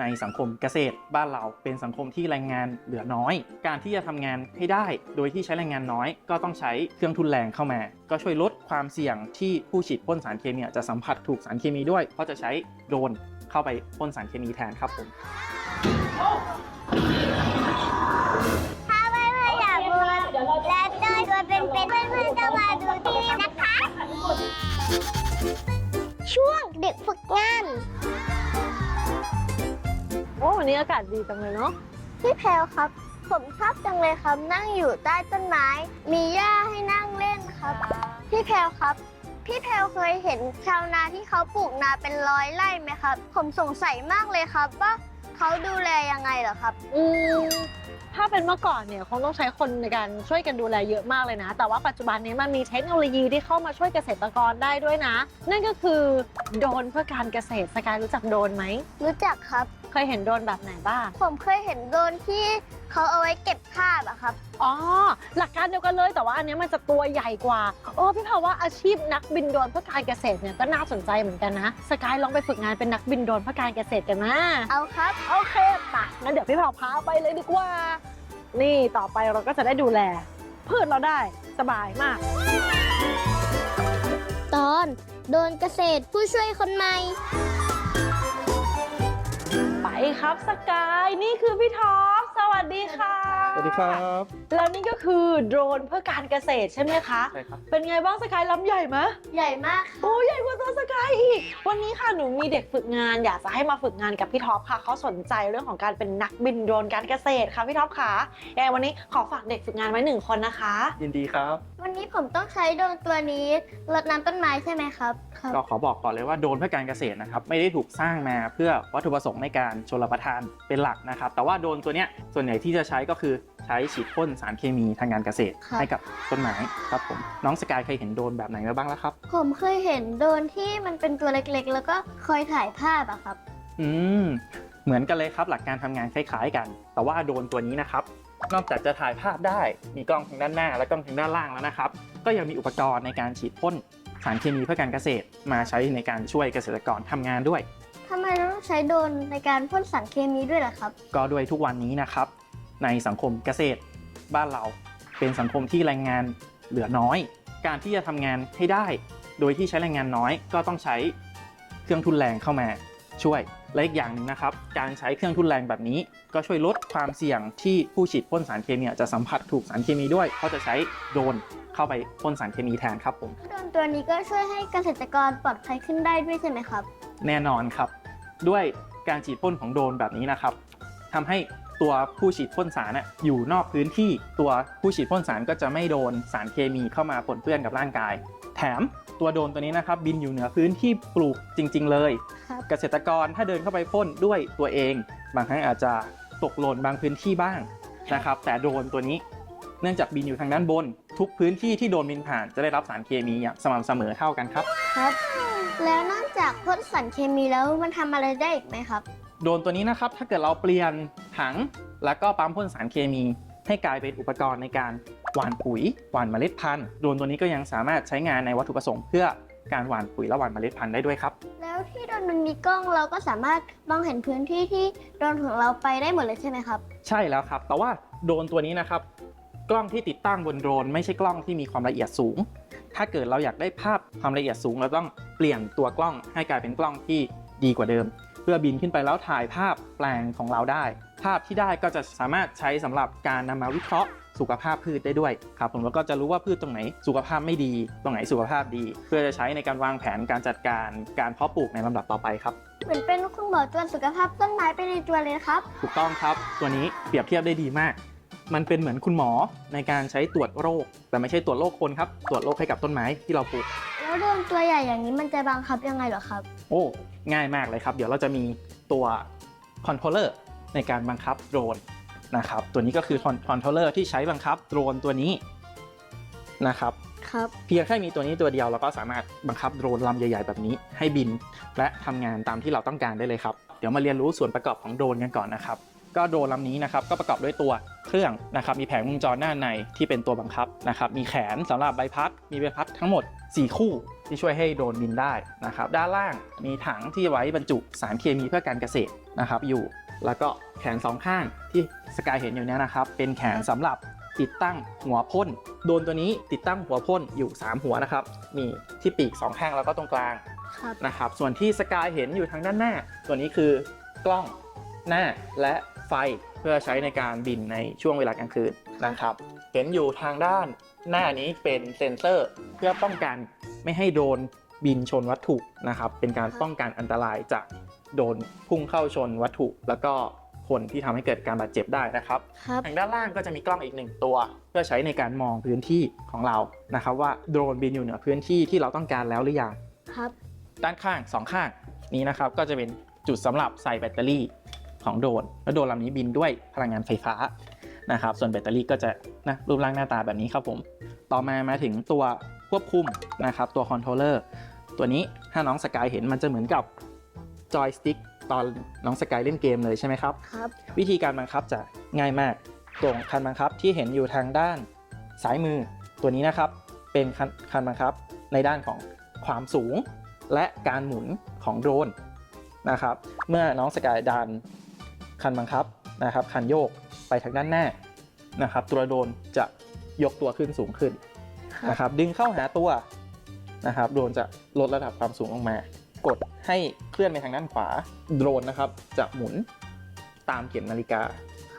ในสังคมเกษตรบ้านเราเป็นสังคมที่แรงงานเหลือน้อย การที่จะทำงานให้ได้ โดยที่ใช้แรงงานน้อย ก็ต้องใช้เครื่องทุนแรงเข้ามา ก็ช่วยลดความเสี่ยงที่ผู้ฉีดพ่นสารเคมีจะสัมผัสถูกสารเคมีด้วย เพราะจะใช้โดรนเข้าไปพ่นสารเคมีแทนครับผม อ้วันนี้อากาศดีจังเลยเนาะพี่แพลวครับ ผมชอบจังเลยครับ นั่งอยู่ใต้ต้นไม้ มีหญ้าให้นั่งเล่นครับ พี่แพลวครับ พี่แพลวเคยเห็นชาวนาที่เขาปลูกนาเป็นร้อยไร่ไหมครับ ผมสงสัยมากเลยครับว่าเขาดูแลยังไงเหรอครับ อืม ถ้าเป็นเมื่อก่อนเนี่ยคงต้องใช้คนในการช่วยกันดูแลเยอะมากเลยนะ แต่ว่าปัจจุบันนี้มันมีเทคโนโลยีที่เข้ามาช่วยเกษตรกรได้ด้วยนะ นั่นก็คือโดรนเพื่อการเกษตรสกายรู้จักโดรนไหม รู้จักครับ เคยเห็นโดรนแบบไหนบ้าง ผมเคยเห็นโดรนที่เขาเอาไว้เก็บภาพอะครับ อ๋อ หลักการเดียวกันเลยแต่ว่าอันเนี้ยมันจะตัวใหญ่กว่าโอ้พี่ภาวว่าอาชีพนักบินโดรนเพื่อการเกษตรเนี่ยก็น่าสนใจเหมือนกันนะสกายลองไปฝึกงานเป็นนักบินโดรนเพื่อการเกษตรกันนะเอาครับ โอเคปะ งั้นเดี๋ยวพี่เผาพาไปเลยดีกว่า นี่ต่อไปเราก็จะได้ดูแล พืชเราได้สบายมาก ตอนโดนเกษตรผู้ช่วยคนใหม่ ไปครับสกาย นี่คือพี่ท็อปสวัสดีค่ะส วัสดีครับ แล้วนี่ก็คือโดรนเพื่อการเกษตรใช่ไหมคะ ใช่ครับ เป็นไงบ้างสกายลำใหญ่ไหมใหญ่มากโอ้ใหญ่กว่าตัวสกายอีก วันนี้ค่ะหนูมีเด็กฝึกงาน อยากจะให้มาฝึกงานกับพี่ท็อปค่ะเขาสนใจเรื่องของการเป็นนักบินโดรนการเกษตรค่ะพี่ท็อปค่ะยังไงวันนี้ขอฝากเด็กฝึกงานไว้หนึ่งคนนะคะ ยินดีครับ วันนี้ผมต้องใช้โดรนตัวนี้รดน้ำต้นไม้ใช่ไหมครับครับ ก็ขอบอกก่อนเลยว่าโดรนเพื่อการเกษตรนะครับไม่ได้ถูกสร้างมาเพื่อวัตถุประสงค์ในการชลประทานเป็นหลักนะครับ แต่ว่าโดรนตัวเนี้ยส่วนใหญ่ที่จะใช้ก็คือใช้ฉีดพ่นสารเคมีทางการเกษตรครับให้กับต้นไม้ครับผมน้องสกายเคยเห็นโดรนแบบไหนมาบ้างแล้วครับ ผมเคยเห็นโดรนที่มันเป็นตัวเล็กๆ แล้วก็คอยถ่ายภาพอะครับ อืมเหมือนกันเลยครับหลักการทำงานคล้าย ๆ กัน แต่ว่าโดรนตัวนี้นะครับนอกจากจะถ่ายภาพได้มีกล้องทางด้านหน้าและกล้องทางด้านล่างแล้วนะครับ ก็ยังมีอุปกรณ์ในการฉีดพ่น สารเคมีเพื่อการเกษตรมาใช้ในการช่วยเกษตรกรทำงานด้วย ทำไมเราต้องใช้โดรนในการพ่นสารเคมีด้วยล่ะครับ ก็ด้วยทุกวันนี้นะครับ ในสังคมเกษตรบ้านเราเป็นสังคมที่แรงงานเหลือน้อย การที่จะทำงานให้ได้ โดยที่ใช้แรงงานน้อยก็ต้องใช้เครื่องทุนแรงเข้ามาช่วย และอีกอย่างหนึ่งนะครับ การใช้เครื่องทุนแรงแบบนี้ ก็ช่วยลดความเสี่ยงที่ผู้ฉีดพ่นสารเคมีจะสัมผัสถูกสารเคมีด้วยเพราะจะใช้โดรนเข้าไปพ่นสารเคมีแทนครับผมโดรนตัวนี้ก็ช่วยให้เกษตรกรปลอดภัยขึ้นได้ด้วยใช่ไหมครับ แน่นอนครับ ด้วยการฉีดพ่นของโดรนแบบนี้นะครับทำให้ ตัวผู้ฉีดพ่นสารน่ะอยู่นอกพื้นที่ตัวผู้ฉีดพ่นสารก็จะไม่โดนสารเคมีเข้ามาปนเปื้อนกับร่างกาย แถมตัวโดรนตัวนี้นะครับบินอยู่เหนือพื้นที่ปลูกจริง ๆ เลยครับเกษตรกรถ้าเดินเข้าไปพ่นด้วยตัวเอง บางครั้งอาจจะตกหล่นบางพื้นที่บ้างนะครับ แต่โดรนตัวนี้เนื่องจากบินอยู่ทางด้านบน ทุกพื้นที่ที่โดนบินผ่านจะได้รับสารเคมีอย่างสม่ำเสมอเท่ากันครับครับ แล้วนอกจากพ่นสารเคมีแล้วมันทำอะไรได้อีกไหมครับ โดรนตัวนี้นะครับ ถ้าเกิดเราเปลี่ยนถัง แล้วก็ปั๊มพ่นสารเคมี ให้กลายเป็นอุปกรณ์ในการหว่านปุ๋ยหว่านเมล็ดพันธุ์โดรนตัวนี้ก็ยังสามารถใช้งานในวัตถุประสงค์เพื่อการหว่านปุ๋ยและหว่านเมล็ดพันธุ์ได้ด้วยครับ แล้วที่โดรนมันมีกล้องเราก็สามารถมองเห็นพื้นที่ที่โดรนของเราไปได้หมดเลยใช่ไหมครับ ใช่แล้วครับ แต่ว่าโดรนตัวนี้นะครับ กล้องที่ติดตั้งบนโดรน ไม่ใช่กล้องที่มีความละเอียดสูง ถ้าเกิดเราอยากได้ภาพความละเอียดสูง เราต้องเปลี่ยนตัวกล้องให้กลายเป็นกล้องที่ดีกว่าเดิมเพื่อบินขึ้นไปแล้วถ่ายภาพแปลงของเราได้ ภาพที่ได้ก็จะสามารถใช้สำหรับการนำมาวิเคราะห์สุขภาพพืชได้ด้วยครับผมแล้วก็จะรู้ว่าพืชตรงไหนสุขภาพไม่ดี ตรงไหนสุขภาพดี เพื่อจะใช้ในการวางแผนการจัดการการเพาะปลูกในลำดับต่อไปครับเหมือนเป็นคุณหมอตรวจสุขภาพต้นไม้ไปในตัวเลยนะครับ ถูกต้องครับ ตัวนี้เปรียบเทียบได้ดีมาก มันเป็นเหมือนคุณหมอในการใช้ตรวจโรค แต่ไม่ใช่ตรวจโรคคนครับ ตรวจโรคให้กับต้นไม้ที่เราปลูก แล้วโดรนตัวใหญ่อย่างนี้มันจะบังคับยังไงเหรอครับ โอ้ง่ายมากเลยครับ เดี๋ยวเราจะมีตัวคอนโทรลเลอร์ในการบังคับโดรนนะครับ ตัวนี้ก็คือคอนโทรลเลอร์ที่ใช้บังคับโดรนตัวนี้นะครับครับเพียงแค่มีตัวนี้ตัวเดียวเราก็สามารถบังคับโดรนลำใหญ่ๆ แบบนี้ ให้บิน และทำงานตามที่เราต้องการได้เลยครับ เดี๋ยวมาเรียนรู้ส่วนประกอบของโดรนกันก่อนนะครับ ก็โดรนลำนี้นะครับก็ประกอบด้วยตัวเครื่องนะครับมีแผงวงจรหน้าในที่เป็นตัวบังคับนะครับมีแขนสำหรับใบพัด มีใบพัดทั้งหมด 4 คู่ที่ช่วยให้โดรนบินได้นะครับด้านล่างมีถังที่ไว้บรรจุสารเคมีเพื่อการเกษตรนะครับอยู่แล้วก็แขนสองข้างที่สกายเห็นอยู่เนี้นะครับเป็นแขนสำหรับติดตั้งหัวพ่นโดรนตัวนี้ติดตั้งหัวพ่นอยู่ 3 หัวนะครับมีที่ปีกสองข้างแล้วก็ตรงกลางครับนะครับส่วนที่สกายเห็นอยู่ทางด้านหน้า ตัวนี้คือกล้องหน้าและ ไฟเพื่อใช้ในการบินในช่วงเวลากลางคืนนะครับ เห็นอยู่ทางด้านหน้านี้เป็นเซ็นเซอร์เพื่อป้องกันไม่ให้โดรนบินชนวัตถุนะครับ เป็นการป้องกันอันตรายจากโดนพุ่งเข้าชนวัตถุ แล้วก็คนที่ทำให้เกิดการบาดเจ็บได้นะครับครับทางด้านล่างก็จะมีกล้องอีกหนึ่งตัว เพื่อใช้ในการมองพื้นที่ของเรานะครับ ว่าโดรนบินอยู่เหนือพื้นที่ที่เราต้องการแล้วหรือยังครับ ด้านข้างสองข้างนี้นะครับก็จะเป็นจุดสำหรับใส่แบตเตอรี่ ของโดรนแล้วโดรนลำนี้บินด้วยพลังงานไฟฟ้านะครับ ส่วนแบตเตอรี่ก็จะนะรูปร่างหน้าตาแบบนี้ครับผม ต่อมามาถึงตัวควบคุมนะครับ ตัวคอนโทรลเลอร์ตัวนี้ถ้าน้องสกายเห็นมันจะเหมือนกับจอยสติ๊กตอนน้องสกายเล่นเกมเลยใช่ไหมครับครับ วิธีการบังคับจะง่ายมากตัวของคันบังคับที่เห็นอยู่ทางด้านซ้ายมือตัวนี้นะครับเป็นคันคันบังคับในด้านของความสูงและการหมุนของโดรนนะครับ เมื่อน้องสกายดัน คันบังคับนะครับ คันโยกไปทางด้านหน้านะครับ ตัวโดรนจะยกตัวขึ้นสูงขึ้นครับนะครับ ดึงเข้าหาตัวนะครับ โดรนจะลดระดับความสูงลงมา กดให้เคลื่อนไปทางด้านขวา โดรนนะครับ จะหมุนตามเข็มนาฬิกา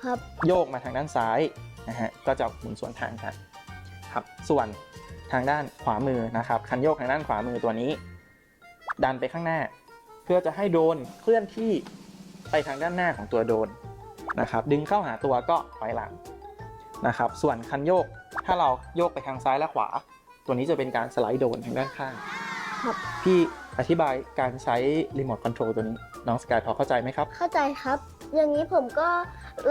ครับโยกมาทางด้านซ้ายนะฮะก็จะหมุนสวนทางกันครับ ส่วนทางด้านขวามือนะครับ คันโยกทางด้านขวามือตัวนี้ ดันไปข้างหน้า เพื่อจะให้โดรนเคลื่อนที่ ไปทางด้านหน้าของตัวโดรนนะครับ ดึงเข้าหาตัวก็ถอยหลังนะครับ ส่วนคันโยกถ้าเราโยกไปทางซ้ายและขวา ตัวนี้จะเป็นการสไลด์โดรนทางด้านข้างครับพี่อธิบายการใช้รีโมทคอนโทรลตัวนี้ น้องสกายพอเข้าใจไหมครับ เข้าใจครับ อย่างนี้ผมก็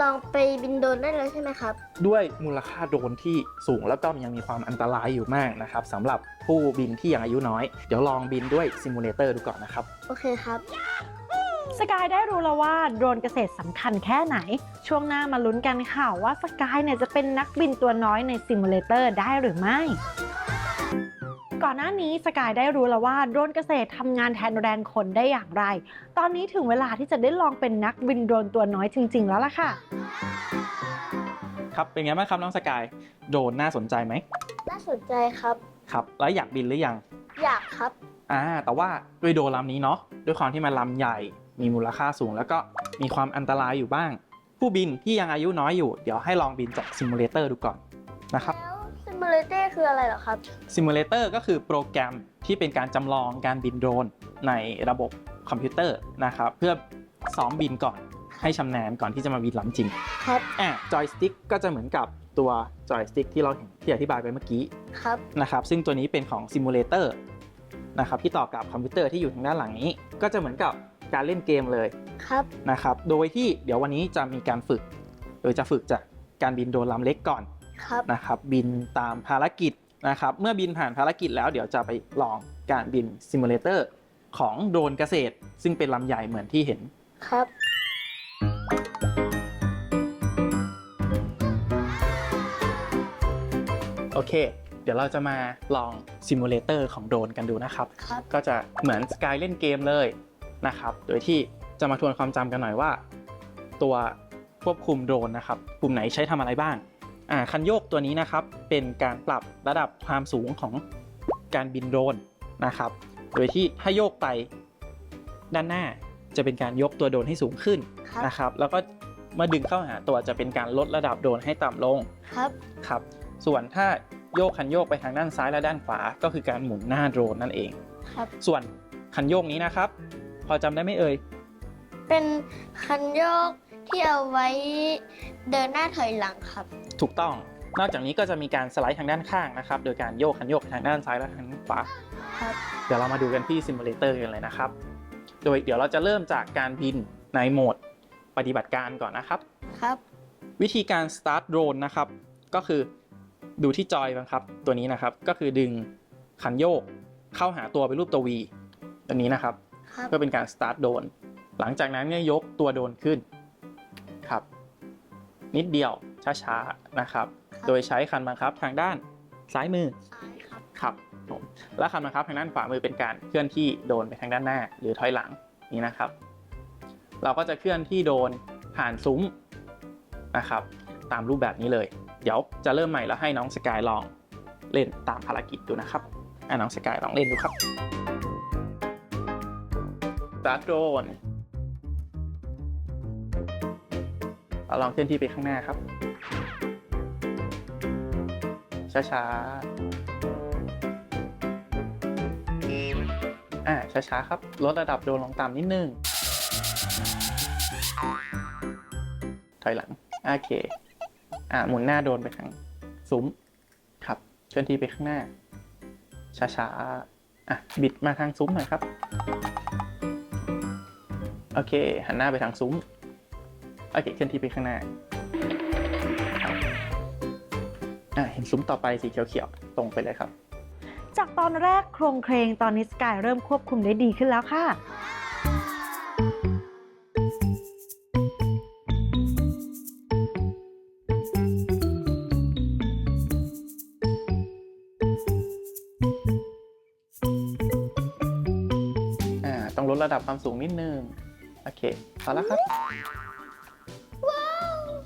ลองไปบินโดรนได้เลยใช่ไหมครับ ด้วยมูลค่าโดรนที่สูงแล้วก็ยังมีความอันตรายอยู่มากนะครับสำหรับผู้บินที่ยังอายุน้อย เดี๋ยวลองบินด้วยซิมูเลเตอร์ดูก่อนนะครับ โอเคครับ สกายได้รู้แล้วว่าโดรนเกษตรสำคัญแค่ไหน ช่วงหน้ามาลุ้นกันค่ะว่าสกายเนี่ยจะเป็นนักบินตัวน้อยในซิมูเลเตอร์ได้หรือไม่ก่อนหน้านี้สกายได้รู้แล้วว่าโดรนเกษตรทำงานแทนแรงคนได้อย่างไร ตอนนี้ถึงเวลาที่จะได้ลองเป็นนักบินโดรนตัวน้อยจริง ๆ แล้วล่ะค่ะ ครับเป็นไงบ้างครับน้องสกายโดรนน่าสนใจไหมน่าสนใจครับครับ แล้วอยากบินหรือยัง อยากครับอ่าแต่ว่าด้วยโดรนลำนี้เนาะด้วยความที่มันลำใหญ่ มีมูลค่าสูง แล้วก็มีความอันตรายอยู่บ้าง ผู้บินที่ยังอายุน้อยอยู่ เดี๋ยวให้ลองบินจากซิมูเลเตอร์ดูก่อนนะครับแล้วซิมูเลเตอร์คืออะไรเหรอครับซิมูเลเตอร์ก็คือโปรแกรมที่เป็นการจำลองการบินโดรนในระบบคอมพิวเตอร์นะครับเพื่อซ้อมบินก่อนให้ชำนาญก่อนที่จะมาบินลำจริง ครับอะจอยสติ๊กก็จะเหมือนกับตัวจอยสติ๊กที่เราเห็นที่อธิบายไปเมื่อกี้ครับนะครับซึ่งตัวนี้เป็นของซิมูเลเตอร์นะครับที่ต่อกับคอมพิวเตอร์ที่อยู่ทางด้านหลังนี้ ก็จะเหมือนกับ การเล่นเกมเลยครับนะครับ โดยที่เดี๋ยววันนี้จะมีการฝึก โดยจะฝึกจากการบินโดรนลำเล็กก่อนครับนะครับ บินตามภารกิจนะครับ เมื่อบินผ่านภารกิจแล้วเดี๋ยวจะไปลองการบินซิมูเลเตอร์ของโดรนเกษตร ซึ่งเป็นลำใหญ่เหมือนที่เห็นครับโอเค เดี๋ยวเราจะมาลองซิมูเลเตอร์ของโดรนกันดูนะครับครับก็จะเหมือนสกายเล่นเกมเลย นะครับ โดยที่จะมาทวนความจำกันหน่อยว่า ตัวควบคุมโดรนนะครับปุ่มไหนใช้ทำอะไรบ้างอ่าคันโยกตัวนี้นะครับเป็นการปรับระดับความสูงของการบินโดรนนะครับ โดยที่ถ้าโยกไปด้านหน้าจะเป็นการยกตัวโดรนให้สูงขึ้นครับนะครับ แล้วก็เมื่อดึงเข้าหาตัวจะเป็นการลดระดับโดรนให้ต่ำลงครับครับ ส่วนถ้าโยกคันโยกไปทางด้านซ้ายและด้านขวา ก็คือการหมุนหน้าโดรนนั่นเองครับ ส่วนคันโยกนี้นะครับพ อจำได้ไหมเอ่ย เป็นคันโยกที่เอาไว้เดินหน้าถอยหลังครับ ถูกต้อง นอกจากนี้ก็จะมีการสไลด์ทางด้านข้างนะครับ โดยการโยกคันโยกไปทางด้านซ้ายและทางด้านขวา ครับ เดี๋ยวเรามาดูกันที่ซิมูเลเตอร์กันเลยนะครับ โดยเดี๋ยวเราจะเริ่มจากการบินในโหมดปฏิบัติการก่อนนะครับ ครับ วิธีการ start drone นะครับ ก็คือดูที่จอยบังคับ ตัวนี้นะครับ ก็คือดึงคันโยกเข้าหาตัวเป็นรูปตัว V ตัวนี้นะครับครับ เพื่อเป็นการสตาร์ทโดนหลังจากนั้นเนี่ยยกตัวโดนขึ้นครับนิดเดียวช้าๆนะครับ โดยใช้คันบังคับทางด้านซ้ายมือซ้ายครับครับผมและคันบังคับทางด้านขวามือเป็นการเคลื่อนที่โดนไปทางด้านหน้า หรือถอยหลังนี้นะครับ เราก็จะเคลื่อนที่โดนผ่านซุ้มนะครับ ตามรูปแบบนี้เลย เดี๋ยวจะเริ่มใหม่แล้วให้น้องสกายลองเล่นตามภารกิจดูนะครับอะน้องสกายลองเล่นดูครับ ตาร์ทโดนเราลองเคลื่อนที่ไปข้างหน้าครับ ช้าๆ อ่า ช้าๆ ครับ ลดระดับโดนลงต่ำนิดนึง ถอยหลัง โอเค อ่า หมุนหน้าโดนไปทางซุ้ม ครับ เคลื่อนที่ไปข้างหน้า ช้าๆ อะ บิดมาทางซุ้มหน่อยครับ โอเค หันหน้าไปทางซุ้ม โอเค เคลื่อนที่ไปข้างหน้าครับอะเห็นซุ้มต่อไปสีเขียวๆ ตรงไปเลยครับ จากตอนแรกโครงเครงตอนนี้สกายเริ่มควบคุมได้ดีขึ้นแล้วค่ะ อ่า ต้องลดระดับความสูงนิดนึง โอเคพอแล้วครับ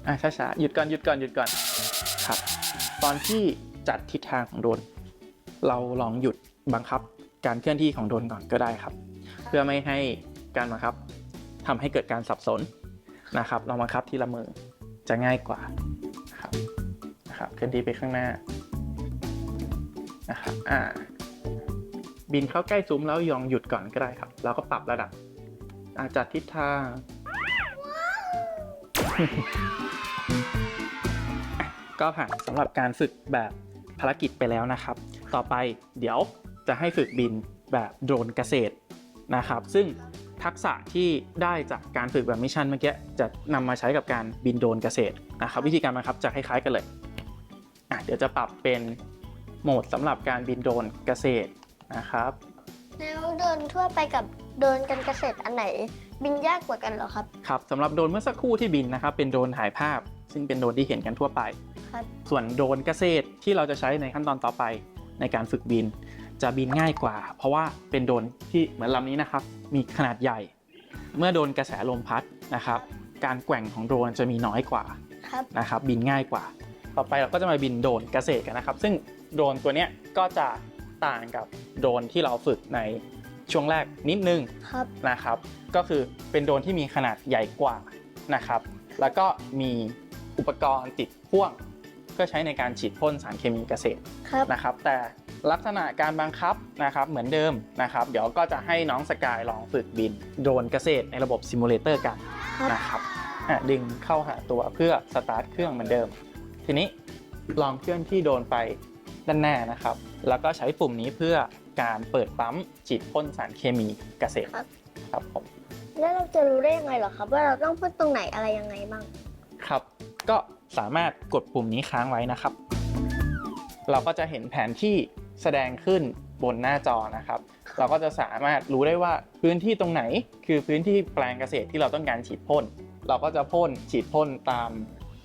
อ่าช้าๆหยุดก่อนหยุดก่อนหยุดก่อนครับ ตอนที่จัดทิศทางของโดรนเราลองหยุดบังคับการเคลื่อนที่ของโดรนก่อนก็ได้ครับ เพื่อไม่ให้การบังคับทำให้เกิดการสับสนนะครับ เราบังคับทีละมือจะง่ายกว่านะครับนะครับเคลื่อนที่ไปข้างหน้านะครับอ่าบินเข้าใกล้ซุ้มแล้วยองหยุดก่อนก็ได้ครับ แล้วก็ปรับระดับ อาจัดทิศทางก็ผ่านสำหรับการฝึกแบบภารกิจไปแล้วนะครับ ต่อไปเดี๋ยวจะให้ฝึกบินแบบโดรนเกษตรนะครับ ซึ่งทักษะที่ได้จากการฝึกแบบมิชชั่นเมื่อกี้จะนำมาใช้กับการบินโดรนเกษตรนะครับ วิธีการบังคับจะคล้าย ๆกันเลยอะเดี๋ยวจะปรับเป็นโหมดสำหรับการบินโดรนเกษตรนะครับ แล้วโดรนทั่วไปกับ โดรนกันเกษตรอันไหนบินยากกว่ากันเหรอครับ ครับสำหรับโดรนเมื่อสักครู่ที่บินนะครับเป็นโดรนถ่ายภาพ ซึ่งเป็นโดรนที่เห็นกันทั่วไป ครับ ส่วนโดรนเกษตรที่เราจะใช้ในขั้นตอนต่อไปในการฝึกบิน จะบินง่ายกว่า เพราะว่าเป็นโดรนที่เหมือนลำนี้นะครับ มีขนาดใหญ่ เมื่อโดนกระแสลมพัดนะครับ การแกว่งของโดรนจะมีน้อยกว่าครับ นะครับ บินง่ายกว่า ต่อไปเราก็จะมาบินโดรนเกษตรกันนะครับ ซึ่งโดรนตัวเนี้ยก็จะต่างกับโดรนที่เราฝึกใน ช่วงแรกนิดนึงครับนะครับ ก็คือเป็นโดรนที่มีขนาดใหญ่กว่านะครับ แล้วก็มีอุปกรณ์ติดพ่วง เพื่อใช้ในการฉีดพ่นสารเคมีเกษตรครับนะครับ แต่ลักษณะการบังคับนะครับเหมือนเดิมนะครับ เดี๋ยวก็จะให้น้องสกายลองฝึกบินโดรนเกษตรในระบบซิมูเลเตอร์กันครับนะครับอะดึงเข้าหาตัวเพื่อสตาร์ทเครื่องเหมือนเดิม ทีนี้ลองเคลื่อนที่โดรนไปด้านหน้านะครับ แล้วก็ใช้ปุ่มนี้เพื่อ การเปิดปั๊มฉีดพ่นสารเคมีเกษตรครับ ครับผมแล้วเราจะรู้ได้ยังไงเหรอครับ ว่าเราต้องพูดตรงไหนอะไรยังไงบ้าง ครับ ก็สามารถกดปุ่มนี้ค้างไว้นะครับ เราก็จะเห็นแผนที่แสดงขึ้นบนหน้าจอนะครับ เราก็จะสามารถรู้ได้ว่าพื้นที่ตรงไหน คือพื้นที่แปลงเกษตรที่เราต้องการฉีดพ่น เราก็จะพ่นฉีดพ่นตาม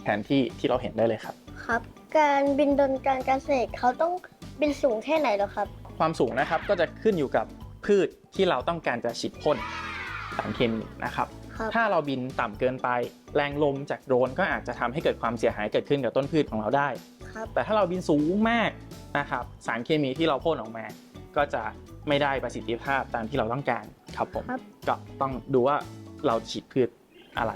แผนที่ที่เราเห็นได้เลยครับ ครับ การบินโดรนการเกษตรเขาต้องบินสูงแค่ไหนเหรอครับ ความสูงนะครับก็จะขึ้นอยู่กับพืชที่เราต้องการจะฉีดพ่นสารเคมีนะครับครับถ้าเราบินต่ำเกินไป แรงลมจากโดรนก็อาจจะทำให้เกิดความเสียหายเกิดขึ้นกับต้นพืชของเราได้ครับแต่ถ้าเราบินสูงมากนะครับสารเคมีที่เราพ่นออกมา ก็จะไม่ได้ประสิทธิภาพตามที่เราต้องการครับผมครับก็ต้องดูว่าเราฉีดพืชอะไร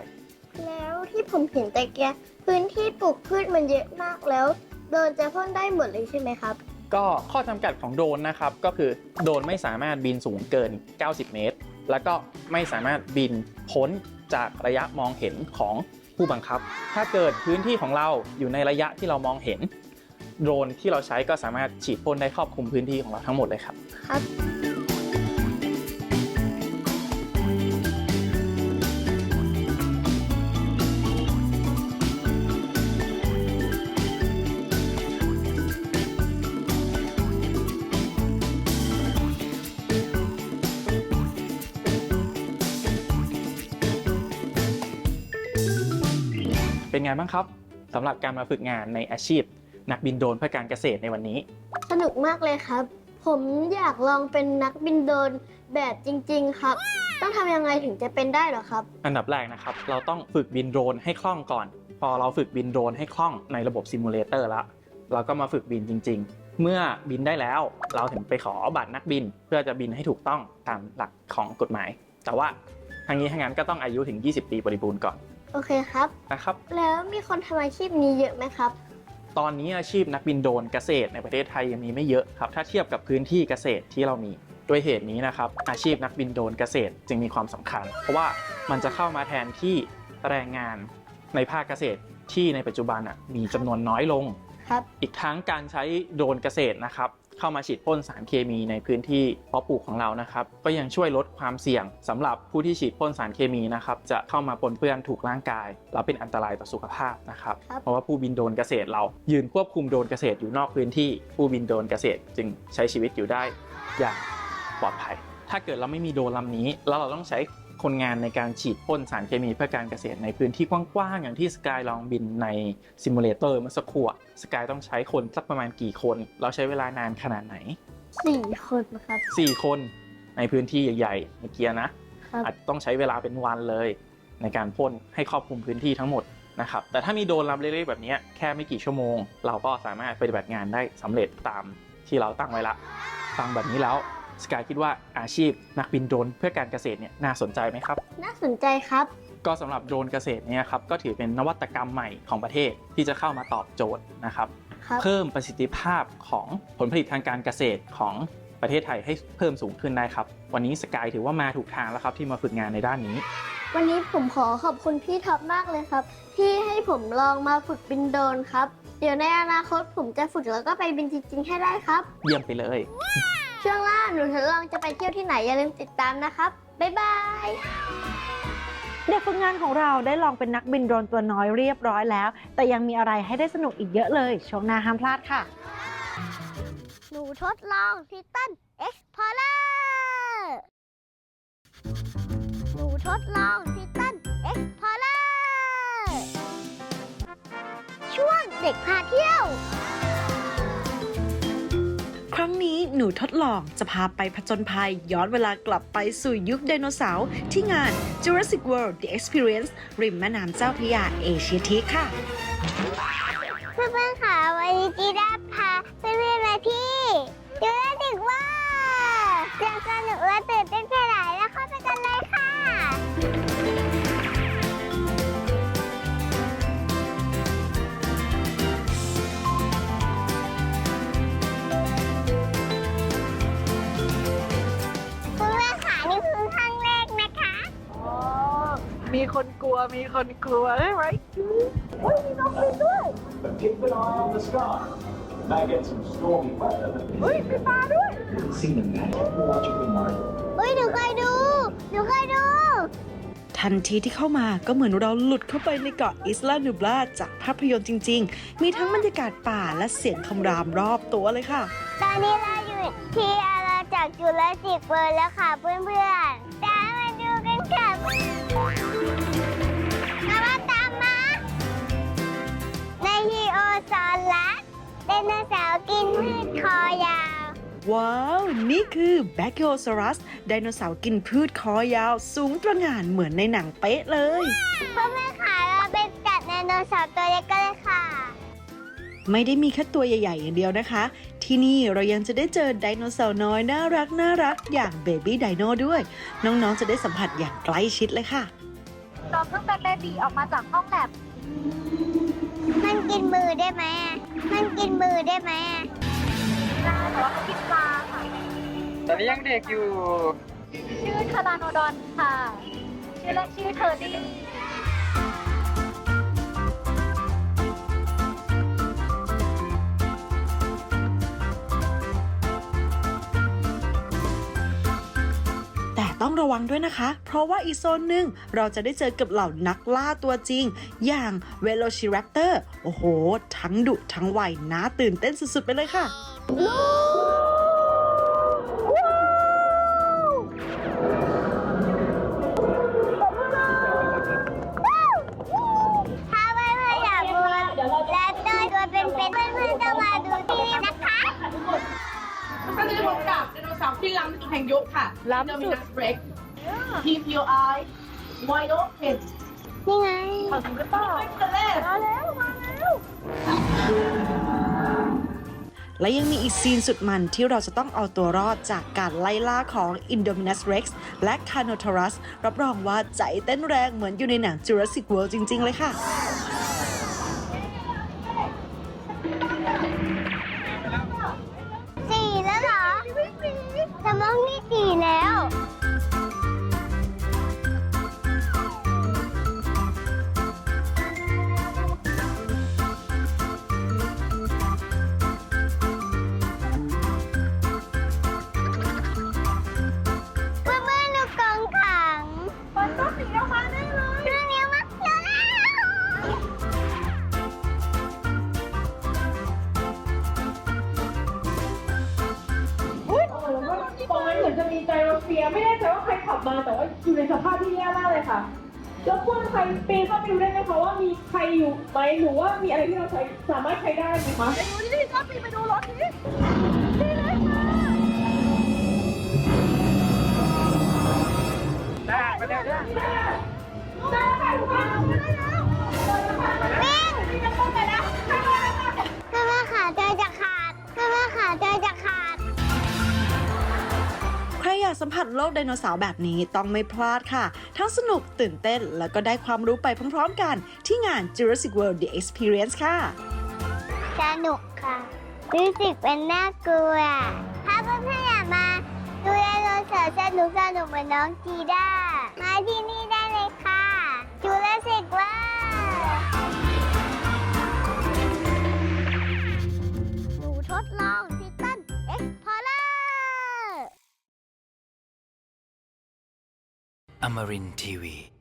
แล้วที่ผมเห็นแต่แกพื้นที่ปลูกพืชมันเยอะมากแล้วโดรนจะพ่นได้หมดเลยใช่ไหมครับ ก็ข้อจำกัดของโดรนนะครับก็คือโดรนไม่สามารถบินสูงเกิน 90 เมตร แล้วก็ไม่สามารถบินพ้นจากระยะมองเห็นของผู้บังคับ ถ้าเกิดพื้นที่ของเราอยู่ในระยะที่เรามองเห็น โดรนที่เราใช้ก็สามารถฉีดพ่นได้ครอบคลุมพื้นที่ของเราทั้งหมดเลยครับ ครับ บ้างครับสำหรับการมาฝึกงานในอาชีพ นักบินโดรนเพื่อการเกษตรในวันนี้ สนุกมากเลยครับ ผมอยากลองเป็นนักบินโดรนแบบจริง ๆ ครับ ต้องทำยังไงถึงจะเป็นได้เหรอครับ อันดับแรกนะครับ เราต้องฝึกบินโดรนให้คล่องก่อน พอเราฝึกบินโดรนให้คล่องในระบบซิมูเลเตอร์แล้วเราก็มาฝึกบินจริง ๆ เมื่อบินได้แล้ว เราถึงไปขอบัตรนักบิน เพื่อจะบินให้ถูกต้องตามหลักของกฎหมาย แต่ว่าทางนี้ทางนั้นก็ต้องอายุถึง 20 ปีบริบูรณ์ก่อน โอเคครับ นะครับ แล้วมีคนทำอาชีพนี้เยอะไหมครับ ตอนนี้อาชีพนักบินโดรนเกษตรในประเทศไทยยังมีไม่เยอะครับ ถ้าเทียบกับพื้นที่เกษตรที่เรามีด้วยเหตุนี้นะครับ อาชีพนักบินโดรนเกษตรจึงมีความสำคัญ เพราะว่ามันจะเข้ามาแทนที่แรงงานในภาคเกษตรที่ในปัจจุบันอะมีจำนวนน้อยลง ครับ อีกทั้งการใช้โดรนเกษตรนะครับ เข้ามาฉีดพ่นสารเคมีในพื้นที่เพาะปลูกของเรานะครับ ก็ยังช่วยลดความเสี่ยงสำหรับผู้ที่ฉีดพ่นสารเคมีนะครับ จะเข้ามาปนเปื้อนถูกร่างกาย แล้วเป็นอันตรายต่อสุขภาพนะครับครับเพราะว่าผู้บินโดรนเกษตรเรา ยืนควบคุมโดรนเกษตรอยู่นอกพื้นที่ ผู้บินโดรนเกษตรจึงใช้ชีวิตอยู่ได้อย่างปลอดภัย ถ้าเกิดเราไม่มีโดรนลำนี้แล้วเราต้องใช้ คนงานในการฉีดพ่นสารเคมีเพื่อการเกษตรในพื้นที่กว้างๆ อย่างที่สกายลองบินในซิมูเลเตอร์เมื่อสักครู่สกายต้องใช้คนสักประมาณกี่คน เราใช้เวลานานขนาดไหนสี่คนครับ 4 คนในพื้นที่ใหญ่ๆเมื่อกี้นะ ครับ อาจจะต้องใช้เวลาเป็นวันเลย ในการพ่นให้ครอบคลุมพื้นที่ทั้งหมดนะครับ แต่ถ้ามีโดรนลำเล็กๆแบบนี้แค่ไม่กี่ชั่วโมง เราก็สามารถปฏิบัติงานได้สำเร็จตามที่เราตั้งไว้ละ ฟังแบบนี้แล้ว สกายคิดว่าอาชีพนักบินโดรนเพื่อการเกษตรเนี่ยน่าสนใจไหมครับ น่าสนใจครับ ก็สำหรับโดรนเกษตรเนี่ยครับก็ถือเป็นนวัตกรรมใหม่ของประเทศที่จะเข้ามาตอบโจทย์นะครับ ครับ เพิ่มประสิทธิภาพของผลผลิตทางการเกษตรของประเทศไทยให้เพิ่มสูงขึ้นได้ครับ วันนี้สกายถือว่ามาถูกทางแล้วครับที่มาฝึกงานในด้านนี้ วันนี้ผมขอขอบคุณพี่ท็อปมากเลยครับ ที่ให้ผมลองมาฝึกบินโดรนครับ เดี๋ยวในอนาคตผมจะฝึกแล้วก็ไปบินจริงๆให้ได้ครับ เยี่ยมไปเลยช่วง หน้าหนูทดลองจะไปเที่ยวที่ไหนอย่าลืมติดตามนะครับ บ๊ายบาย เด็กฝึกงานของเราได้ลองเป็นนักบินโดรนตัวน้อยเรียบร้อยแล้ว แต่ยังมีอะไรให้ได้สนุกอีกเยอะเลย ช่วงหน้าห้ามพลาดค่ะ หนูทดลองทิตันเอ็กพอร์เลอร์หนูทดลองทิตันเอ็กพอร์เลอร์ช่วงเด็กพาเที่ยวครั้ง นี้หนูทดลองจะพาไปผจญภัย ย้อนเวลากลับไปสู่ยุคไดโนเสาร์ที่งาน Jurassic World The Experience ริมแม่น้ำเจ้าพระยาเอเชียทีค่ะ เพื่อนๆค่ะวันนี้จีด้าพาเพื่อนๆมาที่ Jurassic World จะสนุกและตื่นเต้นแค่ไหนแล้วเข้าไปกันเลย คนกลัวมีคนกลัวใช่ไหม But keep an eye on the sky. May get some stormy weather. เฮ้ยมีปลาด้วย See the magic logic in mind. เฮ้ยหนูเคยดูหนูเคยดู ทันทีที่เข้ามาก็เหมือนเราหลุดเข้าไปในเกาะอิสลานูบลาจากภาพยนตร์จริง ๆ มีทั้งบรรยากาศป่าและเสียงคำรามรอบตัวเลยค่ะ ตอนนี้เราอยู่ที่อาณาจักรจุลศิษย์เวิร์แล้วค่ะเพื่อนๆตามมาดูกันค่ะ ว้าว นี่คือ b a c h i o s a u r u s ไดโนเสาร์กินพืชคอยาว สูงตระหง่านเหมือนในหนังเป๊ะเลยเพื่อนๆค่ะเราเป็นจัดไดโนเสาร์ตัวเล็กกันเลยค่ะ ไม่ได้มีแค่ตัวใหญ่ ๆ อย่างเดียวนะคะ ที่นี่เรายังจะได้เจอไดโนเสาร์น้อยน่ารักน่ารักอย่างเบบี้ไดโนด้วย น้องๆจะได้สัมผัสอย่างใกล้ชิดเลยค่ะเราเพิ่งเป็นเบบีออกมาจากห้องแลบมันกินมือได้ไหมอะมันกินมือได้ไหม อะแต่ว่าเขากินปลาค่ะ ตอนนี้ยังเด็กอยู่ ชื่อธาราโนดอนค่ะ ชื่อเล่นชื่อเทอร์ดี้ ต้องระวังด้วยนะคะ เพราะว่าอีกโซนหนึ่งเราจะได้เจอกับเหล่านักล่าตัวจริง อย่างเวโลชิแรปเตอร์โอ้โห ทั้งดุทั้งไวน่าตื่นเต้นสุดๆไปเลยค่ะ no! ำที่สุดแห่งยุคค่ะล้ำสุด Dominus Rex Keep your eye wide open นี่ไงถึงหรือเปล่ามาแล้ว มาแล้วและยังมีอีกซีนสุดมันที่เราจะต้องเอาตัวรอดจากการไล่ล่าของ Indominus Rex และ Carnotaurus รับรองว่าใจเต้นแรงเหมือนอยู่ในหนัง Jurassic World จริง ๆ เลยค่ะ แล้ว แล้วควรใครปีนเข้าไปดูได้ไหมคะว่ามีใครอยู่ไหมหรือว่ามีอะไรที่เราใช้สามารถใช้ได้ไหมคะไปดูนี่ก็ปีนไปดูรถนี้ได้ไปเลยได้ได้ค่ะทุกคนได้ โลกไดโนเสาร์แบบนี้ต้องไม่พลาดค่ะ ทั้งสนุกตื่นเต้นแล้วก็ได้ความรู้ไปพร้อมๆกัน ที่งาน Jurassic World The Experience ค่ะ สนุกค่ะ รู้สึกเป็นน่ากลัว ถ้าเพื่อนๆอยากมาดูไดโนเสาร์สนุกสนุกเหมือนน้องจีด้า มาที่นี่ได้เลยค่ะจูเ Amarin Tiwi.